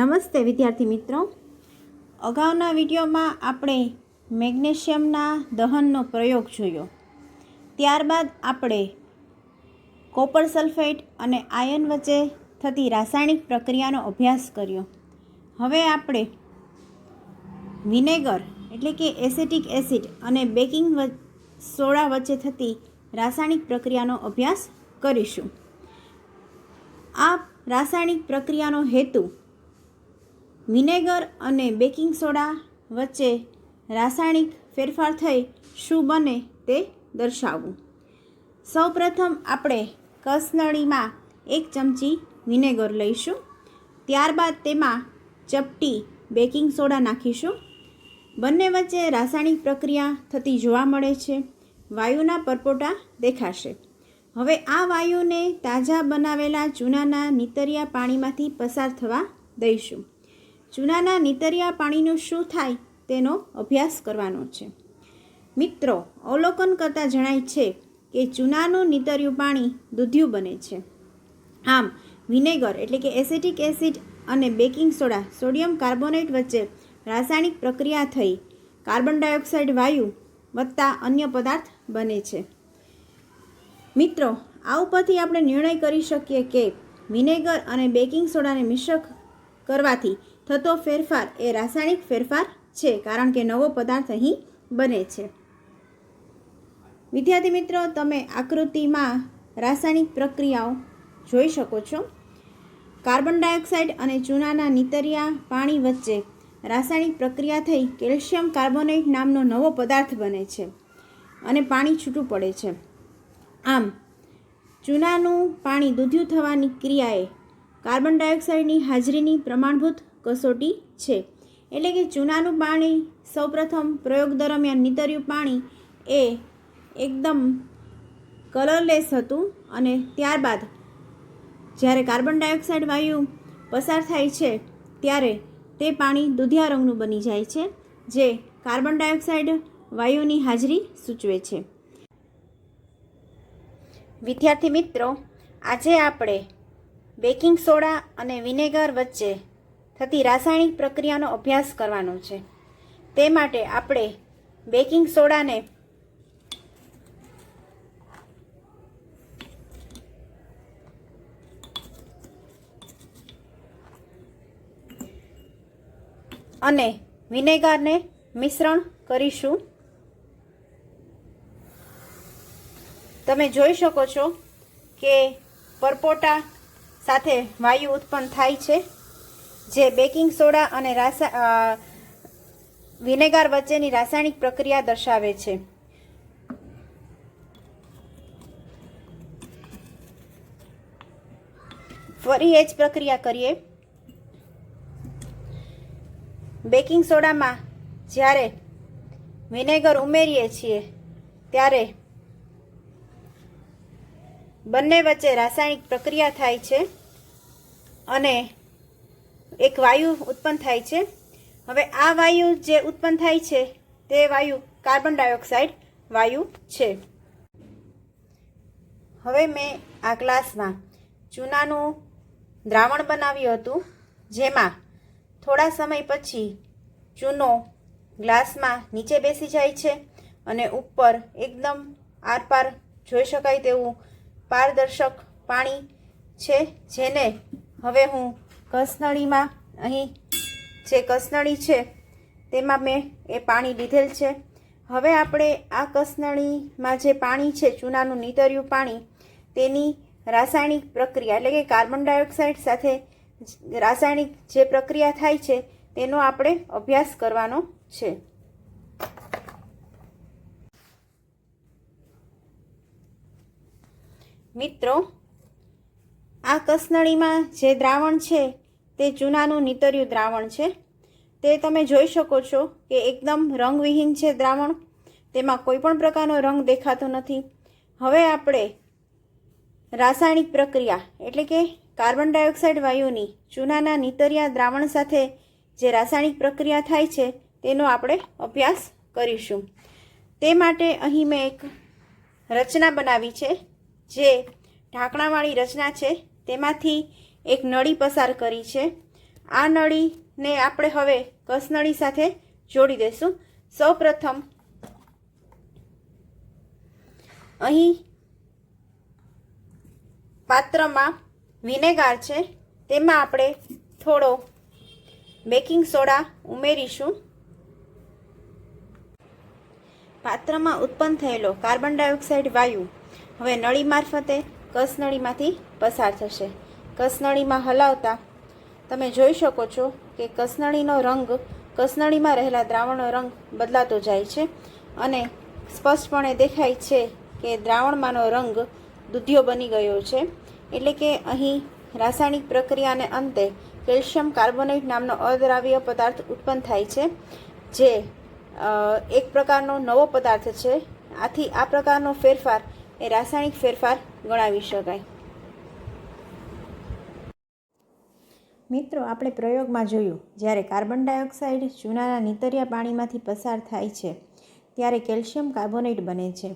નમસ્તે વિદ્યાર્થી મિત્રો. અગાઉના વિડીયોમાં આપણે મેગ્નેશિયમના દહનનો પ્રયોગ જોયો. ત્યારબાદ આપણે કોપર સલ્ફેટ અને આયન વચ્ચે થતી રાસાયણિક પ્રક્રિયાનો અભ્યાસ કર્યો. હવે આપણે વિનેગર એટલે કે એસેટિક એસિડ અને બેકિંગ સોડા વચ્ચે થતી રાસાયણિક પ્રક્રિયાનો અભ્યાસ કરીશું. આ રાસાયણિક પ્રક્રિયાનો હેતુ વિનેગર અને બેકિંગ સોડા વચ્ચે રાસાયણિક ફેરફાર થઈ શું બને તે દર્શાવવું સૌપ્રથમ આપણે કસનળીમાં એક ચમચી વિનેગર લઈશું. ત્યારબાદ તેમાં ચપટી બેકિંગ સોડા નાખીશું. બંને વચ્ચે રાસાયણિક પ્રક્રિયા થતી જોવા મળે છે. વાયુના પરપોટા દેખાશે. હવે આ વાયુને તાજા બનાવેલા ચૂનાના નીતરિયા પાણીમાંથી પસાર થવા દઈશું. ચૂનાના નીતરિયા પાણીનું શું થાય તેનો અભ્યાસ કરવાનો છે. મિત્રો, અવલોકન કરતાં જણાય છે કે ચૂનાનું નીતર્યું પાણી દૂધિયું બને છે. આમ, વિનેગર એટલે કે એસિટિક એસિડ અને બેકિંગ સોડા સોડિયમ કાર્બોનેટ વચ્ચે રાસાયણિક પ્રક્રિયા થઈ કાર્બન ડાયોક્સાઇડ વાયુ વત્તા અન્ય પદાર્થ બને છે. મિત્રો, આ ઉપરથી આપણે નિર્ણય કરી શકીએ કે વિનેગર અને બેકિંગ સોડાને મિશ્ર કરવાથી થતો ફેરફાર એ રાસાયણિક ફેરફાર છે કારણ કે નવો પદાર્થ અહીં બને છે. વિદ્યાર્થી મિત્રો, તમે આકૃતિમાં રાસાયણિક પ્રક્રિયાઓ જોઈ શકો છો. કાર્બન ડાયોક્સાઇડ અને ચૂનાના નીતરિયા પાણી વચ્ચે રાસાયણિક પ્રક્રિયા થઈ કેલ્શિયમ કાર્બોનેટ નામનો નવો પદાર્થ બને છે અને પાણી છૂટું પડે છે. આમ, ચૂનાનું પાણી દૂધિયું થવાની ક્રિયાએ કાર્બન ડાયોક્સાઇડની હાજરીની પ્રમાણભૂત કસોટી છે. એટલે કે ચૂનાનું પાણી સૌપ્રથમ પ્રયોગ દરમિયાન નીતર્યું પાણી એ એકદમ કલરલેસ હતું અને ત્યારબાદ જ્યારે કાર્બન ડાયોક્સાઇડ વાયુ પસાર થાય છે, ત્યારે તે પાણી દુધિયા રંગનું બની જાય છે, જે કાર્બન ડાયોક્સાઇડ વાયુની હાજરી સૂચવે છે. વિદ્યાર્થી મિત્રો, આજે આપણે બેકિંગ સોડા અને વિનેગર વચ્ચે થતી રાસાયણિક પ્રક્રિયાનો અભ્યાસ કરવાનો છે. તે માટે આપણે બેકિંગ સોડાને અને વિનેગારને મિશ્રણ કરીશું. તમે જોઈ શકો છો કે પરપોટા સાથે વાયુ ઉત્પન્ન થાય છે. જે બેકિંગ સોડા અને રાસા વિનેગાર વચ્ચેની રાસાયણિક પ્રક્રિયા દર્શાવે છે. ફરી એ જ પ્રક્રિયા કરીએ. બેકિંગ સોડામાં જ્યારે વિનેગર ઉમેરીએ છીએ, ત્યારે બંને વચ્ચે રાસાયણિક પ્રક્રિયા થાય છે અને એક વાયુ ઉત્પન્ન થાય છે. હવે આ વાયુ જે ઉત્પન્ન થાય છે, તે વાયુ કાર્બન ડાયોક્સાઇડ વાયુ છે. હવે મેં આ ગ્લાસમાં ચૂનાનું દ્રાવણ બનાવ્યું હતું, જેમાં થોડા સમય પછી ચૂનો ગ્લાસમાં નીચે બેસી જાય છે અને ઉપર એકદમ આરપાર જોઈ શકાય તેવું પારદર્શક પાણી છે, જેને હવે હું કસનળીમાં, અહીં જે કસનળી છે, તેમાં મેં એ પાણી લીધેલ છે. હવે આપણે આ કસનળીમાં જે પાણી છે, ચૂનાનું નીતર્યું પાણી, તેની રાસાયણિક પ્રક્રિયા, એટલે કે કાર્બન ડાયોક્સાઇડ સાથે રાસાયણિક જે પ્રક્રિયા થાય છે, તેનો આપણે અભ્યાસ કરવાનો છે. મિત્રો, આ કસનળીમાં જે દ્રાવણ છે તે ચૂનાનું નીતર્યું દ્રાવણ છે. તે તમે જોઈ શકો છો કે એકદમ રંગવિહીન છે દ્રાવણ. તેમાં કોઈ પણ પ્રકારનો રંગ દેખાતો નથી. હવે આપણે રાસાયણિક પ્રક્રિયા, એટલે કે કાર્બન ડાયોક્સાઇડ વાયુની ચૂનાના નીતરિયા દ્રાવણ સાથે જે રાસાયણિક પ્રક્રિયા થાય છે, તેનો આપણે અભ્યાસ કરીશું. તે માટે અહીં મેં એક રચના બનાવી છે, જે ઢાંકણાવાળી રચના છે. તેમાંથી એક નળી પસાર કરી છે. આ નળીને આપણે હવે કસનળી સાથે જોડી દઈશું. સૌપ્રથમ અહીં પાત્રમાં વિનેગાર છે. તેમાં આપણે થોડો બેકિંગ સોડા ઉમેરીશું. પાત્રમાં ઉત્પન્ન થયેલો કાર્બન ડાયોક્સાઇડ વાયુ હવે નળી મારફતે કસનળીમાંથી પસાર થશે. કસનળીમાં હલાવતા, તમે જોઈ શકો છો કે કસનળીનો રંગ, કસનળીમાં રહેલા દ્રાવણનો રંગ બદલાતો જાય છે અને સ્પષ્ટપણે દેખાય છે કે દ્રાવણમાંનો રંગ દૂધિયો બની ગયો છે. એટલે કે અહીં રાસાયણિક પ્રક્રિયાને અંતે કેલ્શિયમ કાર્બોનેટ નામનો અદ્રાવ્ય પદાર્થ ઉત્પન્ન થાય છે, જે એક પ્રકારનો નવો પદાર્થ છે. આથી આ પ્રકારનો ફેરફાર એ રાસાયણિક ફેરફાર ગણાવી શકાય. મિત્રો, આપણે પ્રયોગમાં જોયું, જ્યારે કાર્બન ડાયોક્સાઇડ ચૂનાના નીતરિયા પાણીમાંથી પસાર થાય છે, ત્યારે કેલ્શિયમ કાર્બોનેટ બને છે,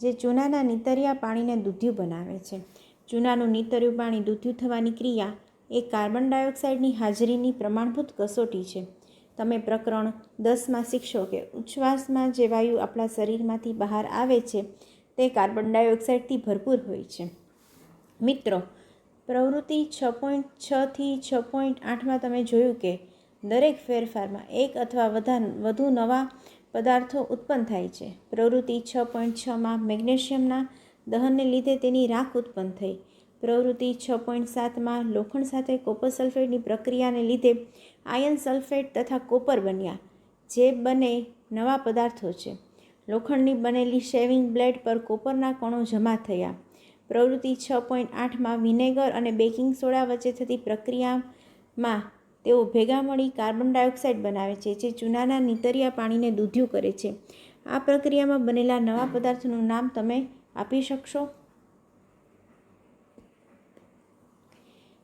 જે ચૂનાના નીતરિયા પાણીને દૂધ્યું બનાવે છે. ચૂનાનું નીતર્યું પાણી દૂધ્યું થવાની ક્રિયા એ કાર્બન ડાયોક્સાઇડની હાજરીની પ્રમાણભૂત કસોટી છે. તમે પ્રકરણ દસમાં શીખશો કે ઉચ્છ્વાસમાં જે વાયુ આપણા શરીરમાંથી બહાર આવે છે, તે કાર્બન ડાયોક્સાઇડથી ભરપૂર હોય છે. મિત્રો પ્રવૃત્તિ છ પોઈન્ટ છથી છ પોઈન્ટ આઠમાં તમે જોયું કે દરેક ફેરફારમાં એક અથવા વધા નવા પદાર્થો ઉત્પન્ન થાય છે. પ્રવૃત્તિ છ પોઈન્ટ છમાં મેગ્નેશિયમના દહનને લીધે તેની રાખ ઉત્પન્ન થઈ. પ્રવૃત્તિ છ પોઈન્ટ સાતમાં લોખંડ સાથે કોપર સલ્ફેટની પ્રક્રિયાને લીધે આયર્ન સલ્ફેટ તથા કોપર બન્યા, જે બને નવા પદાર્થો છે. લોખંડની બનેલી શેવિંગ બ્લેડ પર કોપરના કણો જમા થયા. પ્રવૃત્તિ છ પોઈન્ટ આઠમાં વિનેગર અને બેકિંગ સોડા વચ્ચે થતી પ્રક્રિયામાં તેઓ ભેગા મળી કાર્બન ડાયોક્સાઇડ બનાવે છે, જે ચૂનાના નીતરિયા પાણીને દૂધ્યું કરે છે. આ પ્રક્રિયામાં બનેલા નવા પદાર્થનું નામ તમે આપી શકશો?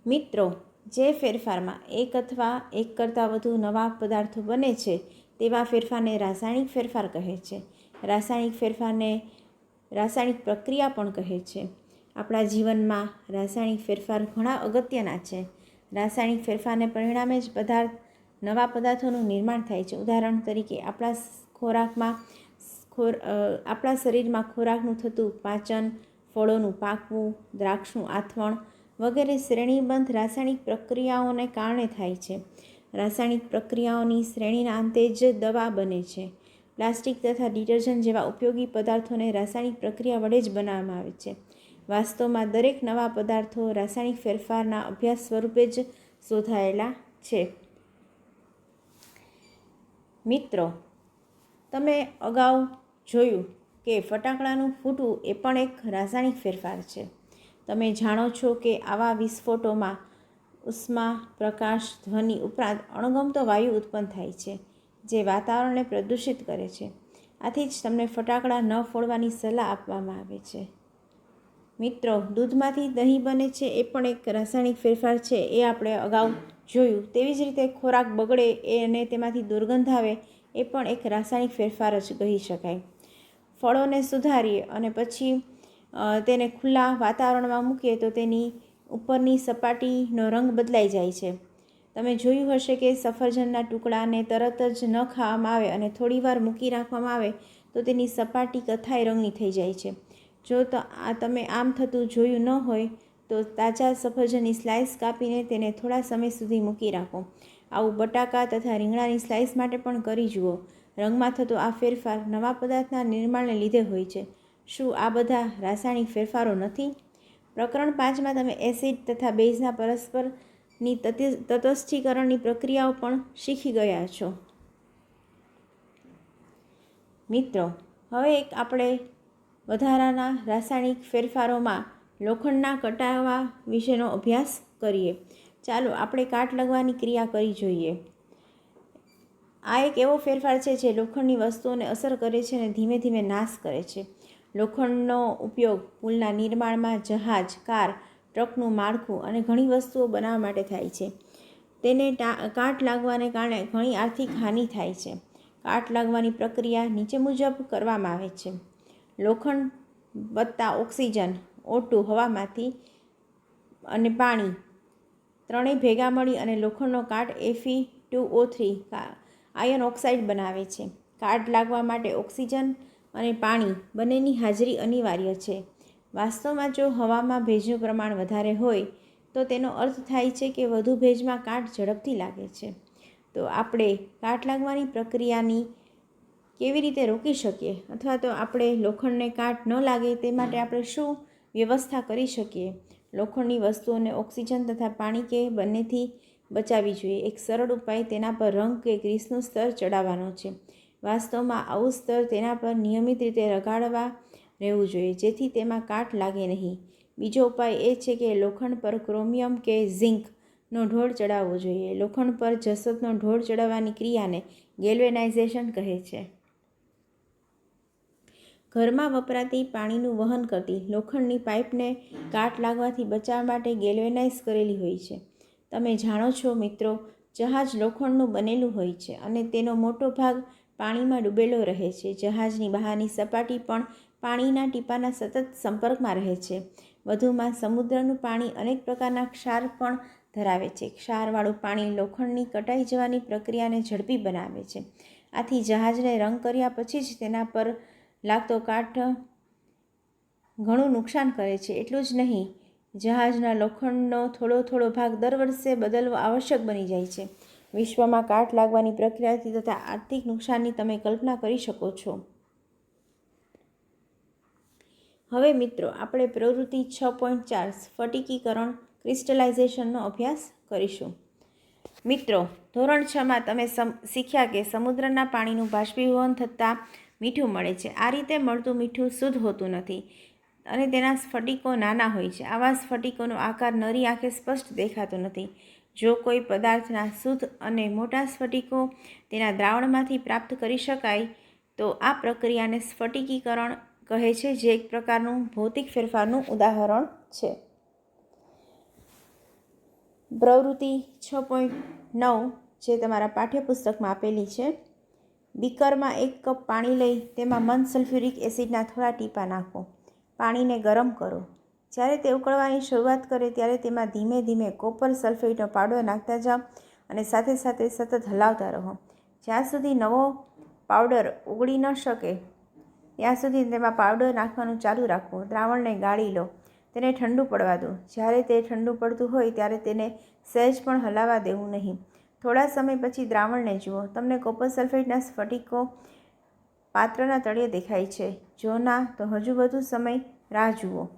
મિત્રો, જે ફેરફારમાં એક અથવા એક કરતાં વધુ નવા પદાર્થો બને છે, તેવા ફેરફારને રાસાયણિક ફેરફાર કહે છે. રાસાયણિક ફેરફારને રાસાયણિક પ્રક્રિયા પણ કહે છે. આપણા જીવનમાં રાસાયણિક ફેરફાર ઘણા અગત્યના છે. રાસાયણિક ફેરફારને પરિણામે જ પદાર્થ, નવા પદાર્થોનું નિર્માણ થાય છે. ઉદાહરણ તરીકે, આપણા ખોરાકમાં ખોર આપણા શરીરમાં ખોરાકનું થતું પાચન, ફળોનું પાકવું, દ્રાક્ષનું આથવણ વગેરે શ્રેણીબંધ રાસાયણિક પ્રક્રિયાઓને કારણે થાય છે. રાસાયણિક પ્રક્રિયાઓની શ્રેણીના અંતે જ દવા બને છે. પ્લાસ્ટિક તથા ડિટર્જન્ટ જેવા ઉપયોગી પદાર્થોને રાસાયણિક પ્રક્રિયા વડે જ બનાવવામાં આવે છે. વાસ્તવમાં દરેક નવા પદાર્થો રાસાયણિક ફેરફારના અભ્યાસ સ્વરૂપે જ શોધાયેલા છે. મિત્રો, તમે અગાઉ જોયું કે ફટાકડાનું ફૂટવું એ પણ એક રાસાયણિક ફેરફાર છે. તમે જાણો છો કે આવા વિસ્ફોટોમાં ઉષ્મા, પ્રકાશ, ધ્વનિ ઉપરાંત અણગમતો વાયુ ઉત્પન્ન થાય છે, જે વાતાવરણને પ્રદૂષિત કરે છે. આથી જ તમને ફટાકડા ન ફોડવાની સલાહ આપવામાં આવે છે. મિત્રો, દૂધમાંથી દહીં બને છે, એ પણ એક રાસાયણિક ફેરફાર છે, એ આપણે અગાઉ જોયું. તેવી જ રીતે ખોરાક બગડે એ અને તેમાંથી દુર્ગંધ આવે, એ પણ એક રાસાયણિક ફેરફાર જ કહી શકાય. ફળોને સુધારીએ અને પછી તેને ખુલ્લા વાતાવરણમાં મૂકીએ તો તેની ઉપરની સપાટીનો રંગ બદલાઈ જાય છે. તમે જોયું હશે કે સફરજનના ટુકડાને તરત જ ન ખાવામાં આવે અને થોડીવાર મૂકી રાખવામાં આવે તો તેની સપાટી કથાઈ રંગની થઈ જાય છે. જો તો આ તમે આમ થતું જોયું ન હોય, તો તાજા સફરજનની સ્લાઇસ કાપીને તેને થોડા સમય સુધી મૂકી રાખો. આવું બટાકા તથા રીંગણાની સ્લાઇસ માટે પણ કરી જુઓ. રંગમાં થતો આ ફેરફાર નવા પદાર્થના નિર્માણને લીધે હોય છે. શું આ બધા રાસાયણિક ફેરફારો નથી? પ્રકરણ પાંચમાં તમે એસિડ તથા બેઝના પરસ્પરની તટસ્થીકરણની પ્રક્રિયાઓ પણ શીખી ગયા છો. મિત્રો, હવે એક આપણે વધારાના રાસાયણિક ફેરફારોમાં લોખંડના કટાવા વિશેનો અભ્યાસ કરીએ. ચાલો, આપણે કાટ લગવાની ક્રિયા કરી જોઈએ. આ એક એવો ફેરફાર છે જે લોખંડની વસ્તુઓને અસર કરે છે અને ધીમે ધીમે નાશ કરે છે. લોખંડનો ઉપયોગ પુલના નિર્માણમાં જહાજ, કાર, ટ્રકનું માળખું અને ઘણી વસ્તુઓ બનાવવા માટે થાય છે. તેને કાટ લાગવાને કારણે ઘણી આર્થિક હાનિ થાય છે. કાટ લાગવાની પ્રક્રિયા નીચે મુજબ કરવામાં આવે છે. લોખંડ વત્તા ઓક્સિજન ઓટું હવામાંથી અને પાણી. ત્રણેય ભેગા મળી અને લોખંડનો કાટ FE two O three iron oxide બનાવે છે. કાટ લાગવા માટે ઓક્સિજન અને પાણી બંનેની હાજરી અનિવાર્ય છે. વાસ્તવમાં જો હવામાં ભેજનું પ્રમાણ વધારે હોય, તો તેનો અર્થ થાય છે કે વધુ ભેજમાં કાટ ઝડપથી લાગે છે. તો આપણે કાટ લાગવાની પ્રક્રિયાની કેવી રીતે રોકી શકીએ? અથવા તો આપણે લોખંડને કાટ ન લાગે તે માટે આપણે શું વ્યવસ્થા કરી શકીએ? લોખંડની વસ્તુઓને ઓક્સિજન તથા પાણી કે બંનેથી બચાવવી જોઈએ. એક સરળ ઉપાય તેના પર રંગ કે ગ્રીસનું સ્તર ચડાવવાનો છે. વાસ્તવમાં આવું સ્તર તેના પર નિયમિત રીતે રગાડવા રહેવું જોઈએ, જેથી તેમાં કાટ લાગે નહીં. બીજો ઉપાય એ છે કે લોખંડ પર ક્રોમિયમ કે ઝિંકનો ઢોળ ચડાવવો જોઈએ. લોખંડ પર જસતનો ઢોળ ચડાવવાની ક્રિયાને ગેલ્વેનાઇઝેશન કહે છે. ઘરમાં વપરાતી પાણીનું વહન કરતી લોખંડની પાઇપને કાટ લાગવાથી બચાવવા માટે ગેલ્વેનાઇઝ કરેલી હોય છે. તમે જાણો છો મિત્રો, જહાજ લોખંડનું બનેલું હોય છે અને તેનો મોટો ભાગ પાણીમાં ડૂબેલો રહે છે. જહાજની બહારની સપાટી પણ પાણીના ટીપાના સતત સંપર્કમાં રહે છે. વધુમાં સમુદ્રનું પાણી અનેક પ્રકારના ક્ષાર પણ ધરાવે છે. ક્ષારવાળું પાણી લોખંડની કટાઈ જવાની પ્રક્રિયાને ઝડપી બનાવે છે. આથી જહાજને રંગ કર્યા પછી જ તેના પર લાગતો કાટ ઘણું નુકસાન કરે છે. એટલું જ નહીં, જહાજના લોખંડનો થોડો થોડો ભાગ દર વર્ષે બદલવો આવશ્યક બની જાય છે. વિશ્વમાં કાટ લાગવાની પ્રક્રિયાથી તથા આર્થિક નુકસાનની તમે કલ્પના કરી શકો છો. હવે મિત્રો, આપણે પ્રવૃત્તિ છ પોઈન્ટ ચાર, સ્ફટિકીકરણ, ક્રિસ્ટલાઇઝેશનનો અભ્યાસ કરીશું. મિત્રો, ધોરણ છમાં તમે સમ, શીખ્યા કે સમુદ્રના પાણીનું બાષ્પીભવન થતાં મીઠું મળે છે. આ રીતે મળતું મીઠું શુદ્ધ હોતું નથી અને તેના સ્ફટિકો નાના હોય છે. આવા સ્ફટિકોનો આકાર નરી આંખે સ્પષ્ટ દેખાતો નથી. જો કોઈ પદાર્થના શુદ્ધ અને મોટા સ્ફટિકો તેના દ્રાવણમાંથી પ્રાપ્ત કરી શકાય, તો આ પ્રક્રિયાને સ્ફટિકીકરણ કહે છે, જે એક પ્રકારનું ભૌતિક ફેરફારનું ઉદાહરણ છે. પ્રવૃત્તિ છ પોઈન્ટ નવ, જે તમારા પાઠ્યપુસ્તકમાં આપેલી છે બીકરમાં એક કપ પાણી લઈ તેમાં મન સલ્ફ્યુરિક એસિડના થોડા ટીપા નાખો. પાણીને ગરમ કરો. જ્યારે તે ઉકળવાની શરૂઆત કરે ત્યારે તેમાં ધીમે ધીમે કોપર સલ્ફેટનો પાવડર નાખતા જાઓ અને સાથે સાથે સતત હલાવતા રહો. જ્યાં સુધી નવો પાવડર ઉગળી ન શકે, ત્યાં સુધી તેમાં પાવડર નાખવાનું ચાલુ રાખો. દ્રાવણને ગાળી લો. તેને ઠંડુ પડવા દો. જ્યારે તે ઠંડુ પડતું હોય ત્યારે તેને સહેજ પણ હલાવવા દેવું નહીં. થોડા સમય પછી દ્રાવણને જુઓ. તમને કોપર સલ્ફેટના સ્ફટિકો પાત્રના તળિયે દેખાય છે. જો ના, તો હજુ વધુ સમય રાહ જુઓ.